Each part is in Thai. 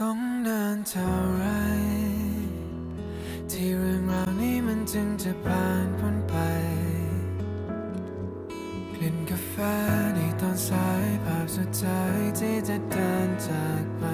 ต้องนานเท่าไร ที่เรื่องราวนี้มันจึงจะผ่านพ้นไป กลิ่นกาแฟในตอนสายภาพสุดท้ายที่จะเดินจากไป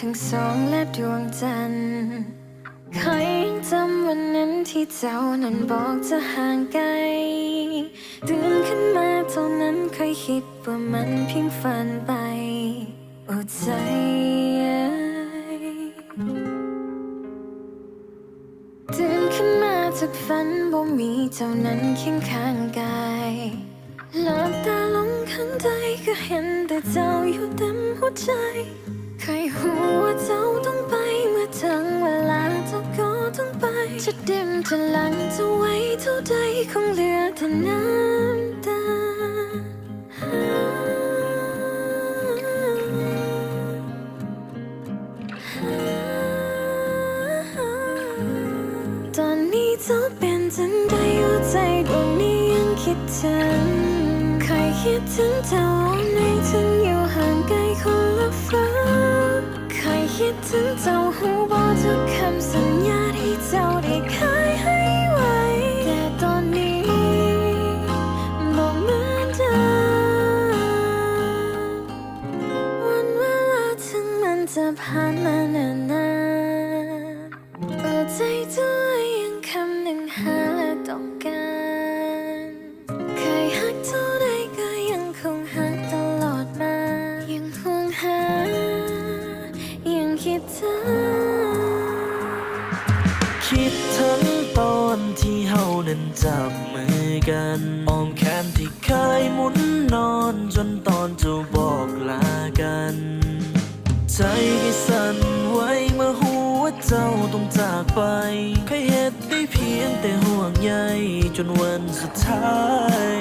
ทั้งสองและดวงจันทร์ใครยังจำวันนั้นที่เจ้านั้นบอกจะห่างไกลตื่นขึ้นมาเท่านั้นเคยคิดว่ามันเพียงฝันไปอดใจตื่นขึ้นมาจากฝันบ่มีเจ้านั้นเคียงข้างกายหลับตาลงข้างใจก็เห็นแต่เจ้าอยู่เต็มหัวใจ จะหลังจะไว้เท่าใดคงเหลือแต่น้ำตา ตอนนี้เธอเป็นจังใดว่าใจดวงนี้ยังคิดถึงใครคิดถึงเธอในถึงอยู่ห่างไกลคนละฟ้าใครคิดถึงเจ้าหูบอกทุกคำ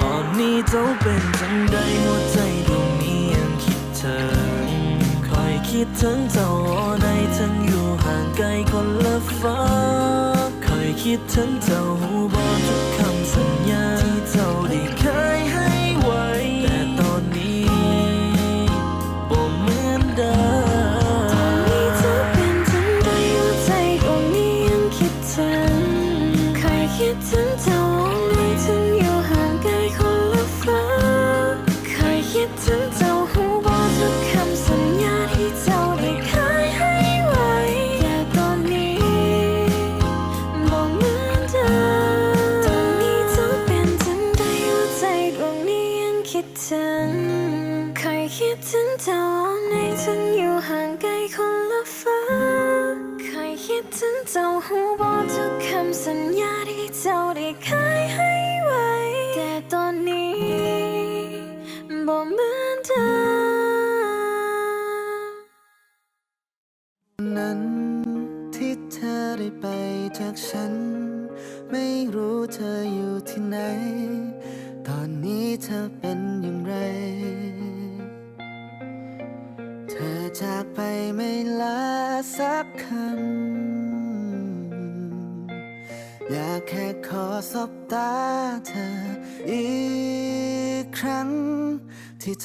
ตอนนี้เจ้าเป็นจังใดหัวใจดวงนี้ยังคิดเธอคอยคิดถึงเจ้าในทั้งอยู่ห่างไกลคนละฟ้าคอยคิดถึงเจ้าหู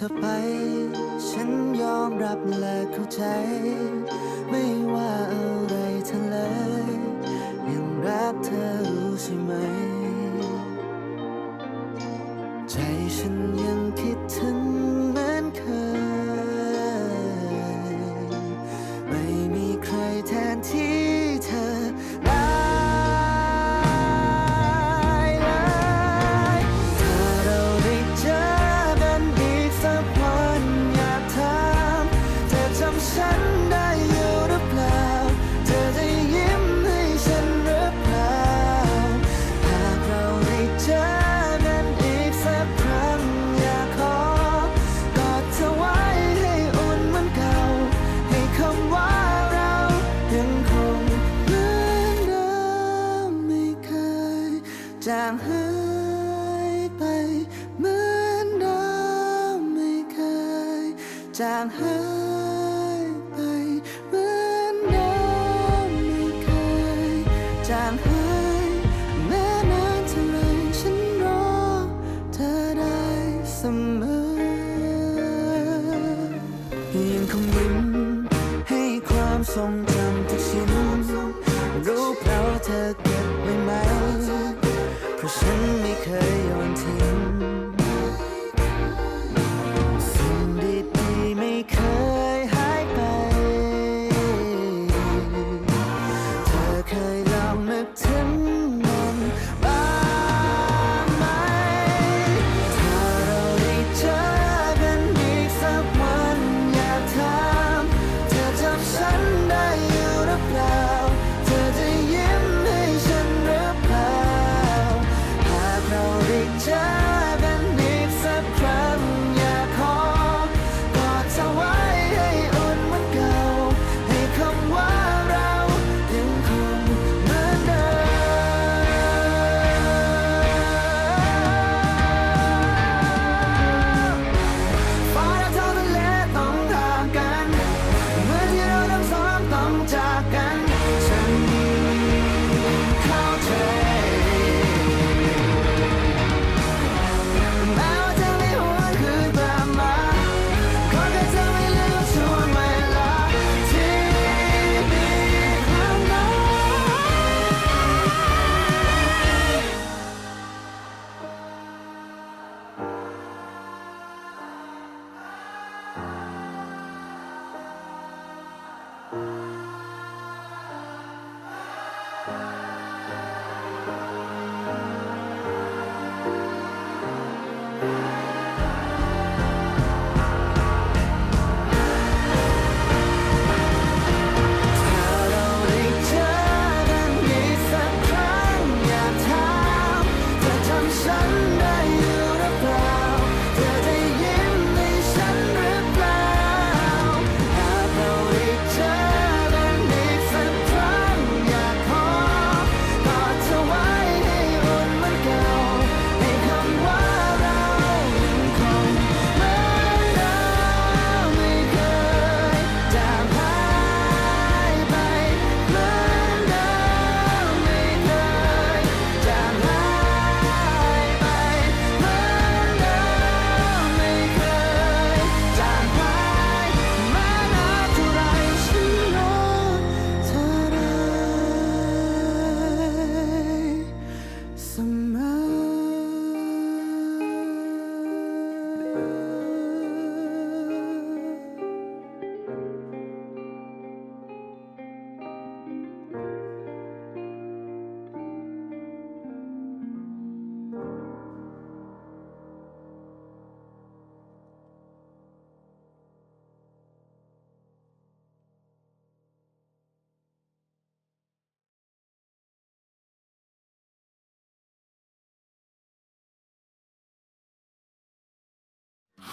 ธอไป ฉันยอมรับและเข้าใจ ไม่ จางหาย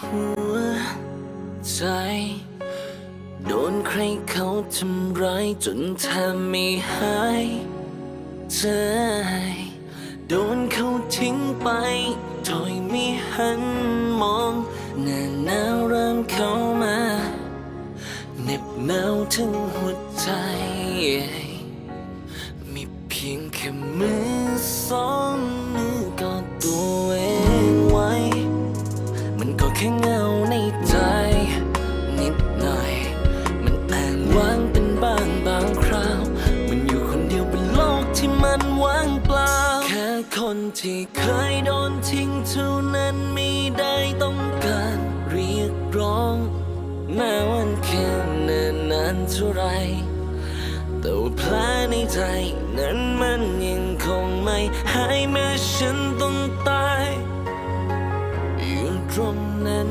หัวใจ โดนใครเขาทำร้ายจนแทบไม่หายใจโดนเขาทิ้งไปโดยไม่หันมองหน้าหนาวเริ่มเข้ามาเหน็บหนาวถึงหัวใจ นั้นมันยังคงไม่หายแม้ฉันต้องตายอยู่ตรงนั้น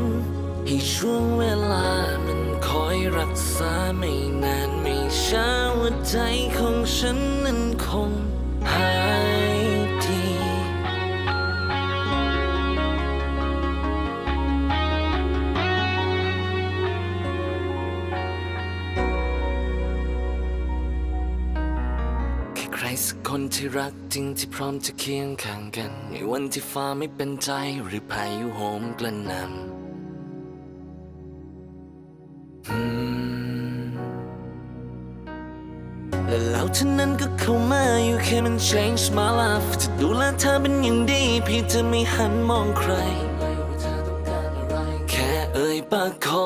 ให้ช่วงเวลามันคอยรักษาไม่นานไม่ช้าหัวใจของฉันนั้นคงหาย ที่รักจริงที่พร้อมจะเคียงข้างกัน ในวันที่ฟ้าไม่เป็นใจหรือพายุโหมกระหน่ำและแล้วเท่านั้นก็เข้ามาอยู่แค่มัน change my life จะดูแลเธอเป็นอย่างดีเพี่จะไม่หันมองใคร แค่เอ่ยปากขอ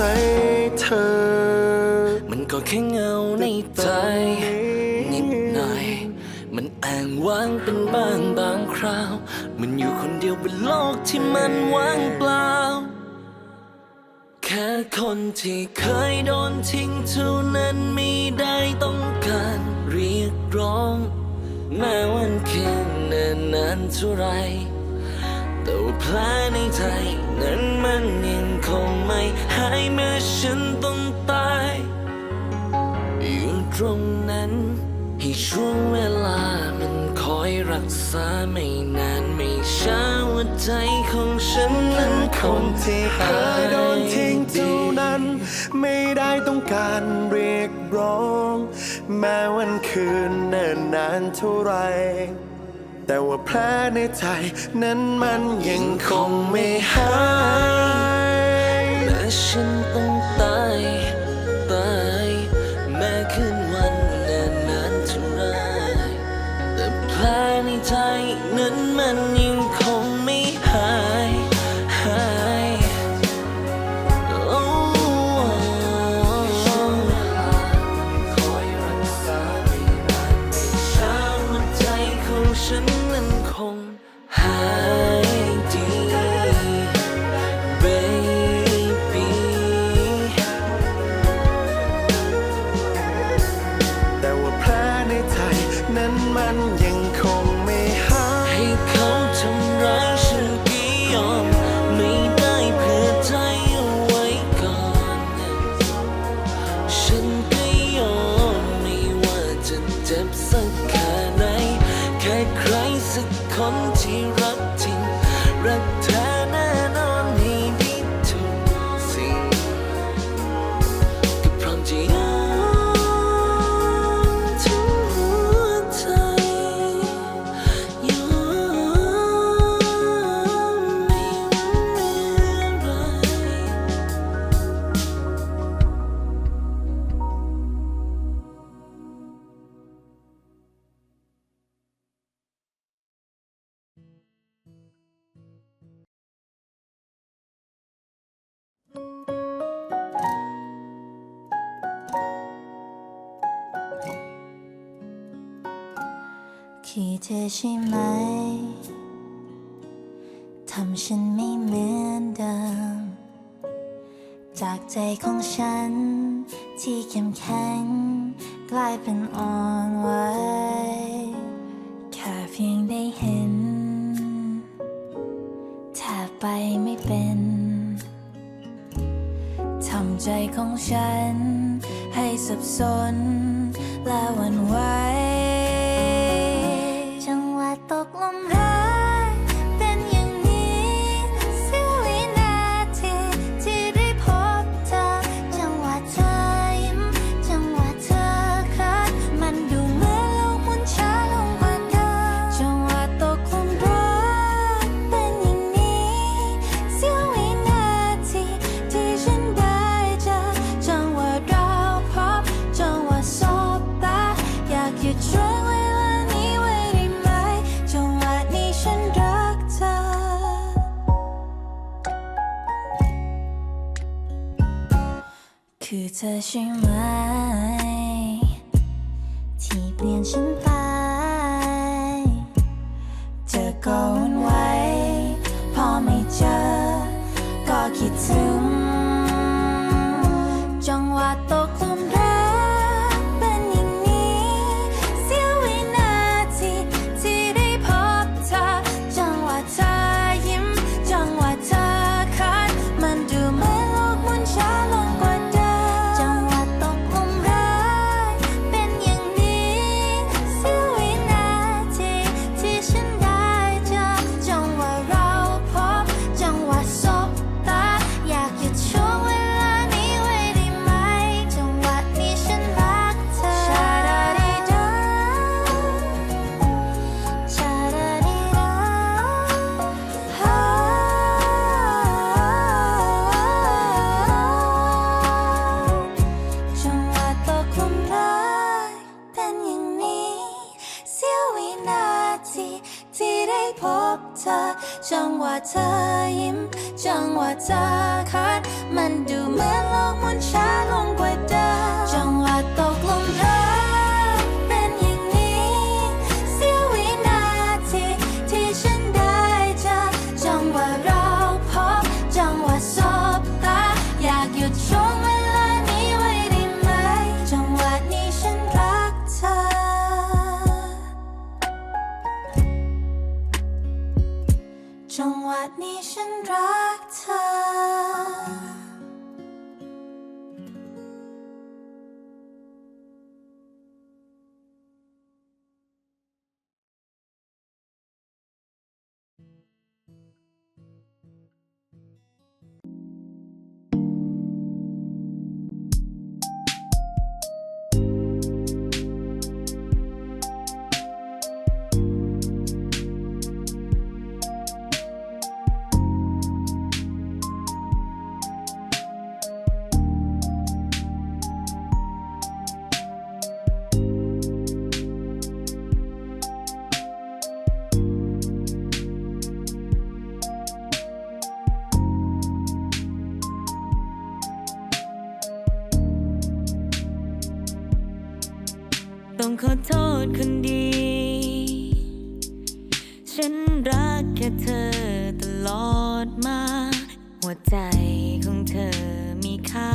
ใจเธอ มันก็แค่เงาในใจ นิดหน่อย มันแอ้างว้างเป็นบ้างบางคราว มันอยู่คนเดียวบนโลกที่มันว่างเปล่า แค่คนที่เคยโดนทิ้งเท่านั้นไม่ได้ต้องการเรียกร้อง แม้วันคืนเนิ่นนานเท่าไรแต่ว่าแผลในใจนั้นมันยัง คงไม่หายเมื่อฉันต้องตายอยู่ตรงนั้นให้ช่วงเวลามันคอยรักษาไม่นานไม่ช้าว่าใจของฉันนั้นคงที่เคยโดนทิ้งเท่านั้น ไม่ได้ต้องการเรียกร้อง แม้วันคืนเนิ่นนานเท่าไรแต่ว่าแผลในใจนั้นมันยังคงไม่หาย และฉันต้องตายตายแม้คืนวันนานนานเท่าไรแต่แผลในใจนั้นมันยัง ที่เธอใช่ไหม ทำฉันไม่เหมือนเดิม จากใจของฉัน ที่เข้มแข็ง กลายเป็นอ่อนไหวแค่เพียงได้เห็นแทบไปไม่เป็น ทำใจของฉัน ให้สับสนและหวั่นไหว ขอโทษคนดี ฉันรักแค่เธอตลอดมา หัวใจของเธอมีค่า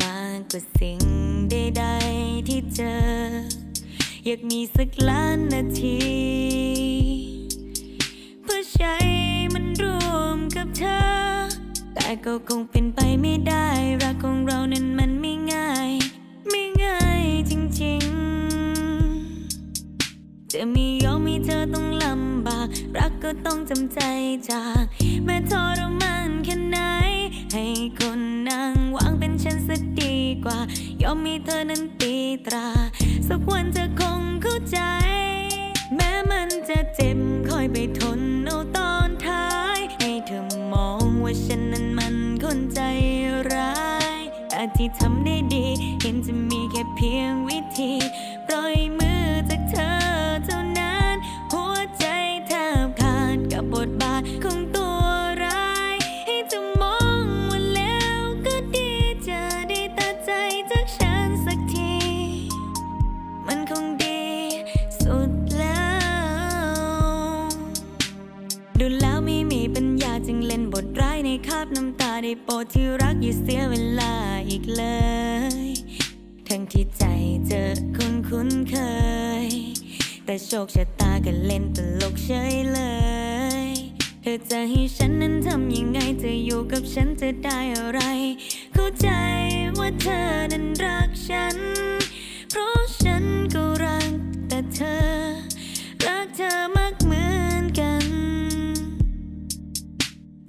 มากกว่าสิ่งใดๆที่เจอ อยากมีสักล้านนาที เพื่อใช้มันรวมกับเธอ แต่ก็คงเป็นไปไม่ได้ เธอต้องลำบาก รักก็ต้องจำใจจาก แม้ทรมานแค่ไหน ให้คนนั่งวางเป็นฉันสักดีกว่า ยอมมีเธอนั้นตีตรา สักวันเธอคงเข้าใจ แม้มันจะเจ็บคอยไปทนเอาตอนท้าย ให้เธอมองว่าฉันนั้นมันคนใจร้ายแต่ที่ทำ ได้โปรดที่รักอย่าเสียเวลาอีกเลย ทั้งที่ใจเจอคนคุ้นเคย แต่โชคชะตาก็เล่นตลกเฉยเลย เธอจะให้ฉันนั้นทำยังไงจะอยู่กับฉันจะได้อะไร เข้าใจว่าเธอนั้นรักฉัน เพราะฉันก็รักแต่เธอ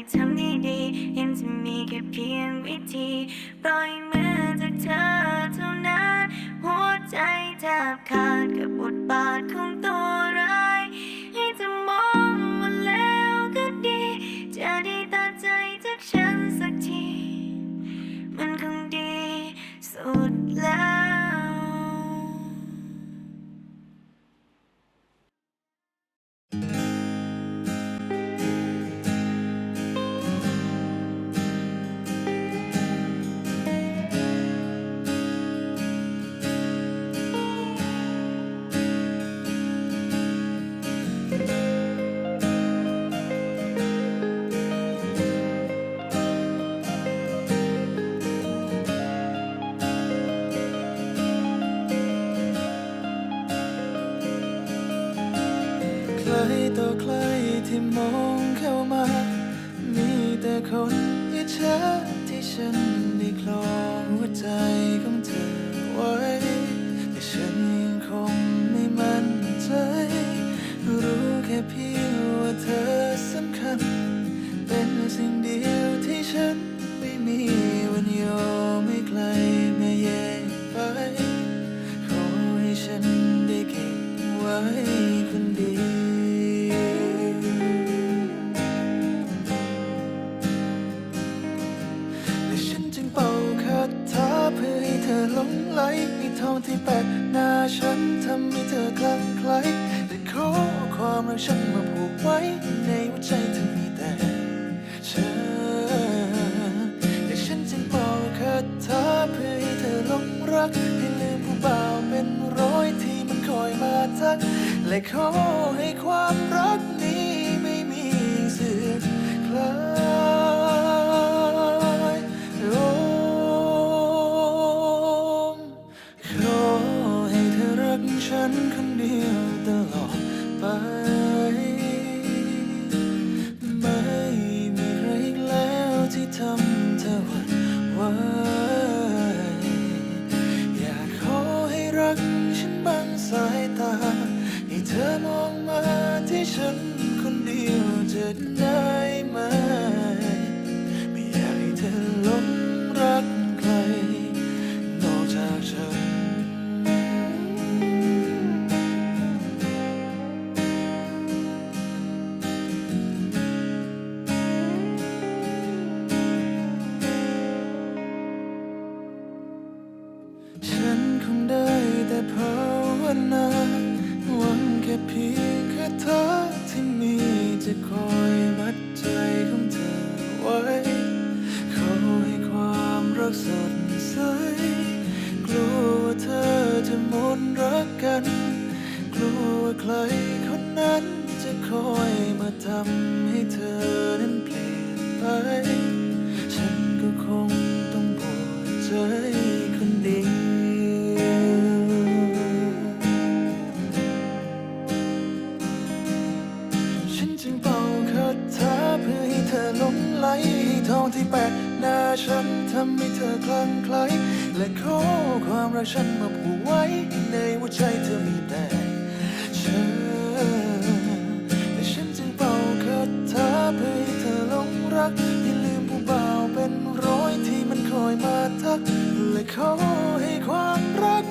แต่ที่ทำได้ดี ใครที่มองเข้ามา มีแต่คนอิจฉาที่ฉันได้คลองหัวใจ อให้เธอหลงไหลมีทองที่แปะหน้าฉันทำให้เธอคลั่งไคล้แต่ขอความรักฉันมาผูกไว้ในหัวใจเธอมีแต่เธอแต่ฉันจึงเป่าคาถาเพื่อให้เธอหลงรักให้ลืมผู้บ่าวเป็นร้อยที่มันคอยมาทักและขอให้ความรัก เธอได้ไหม ไม่อยากให้เธอล้ม แปะหน้าฉันทำให้เธอคลั่งไคล้และขอความรักฉันมาผูกไว้ ในหัวใจเธอมีแต่เธอและฉันจึงเป่าคาถาเพื่อให้เธอหลงรักอย่าลืมผู้บ่าวเป็นร้อยที่มันคอยมาทัก และขอให้ความรัก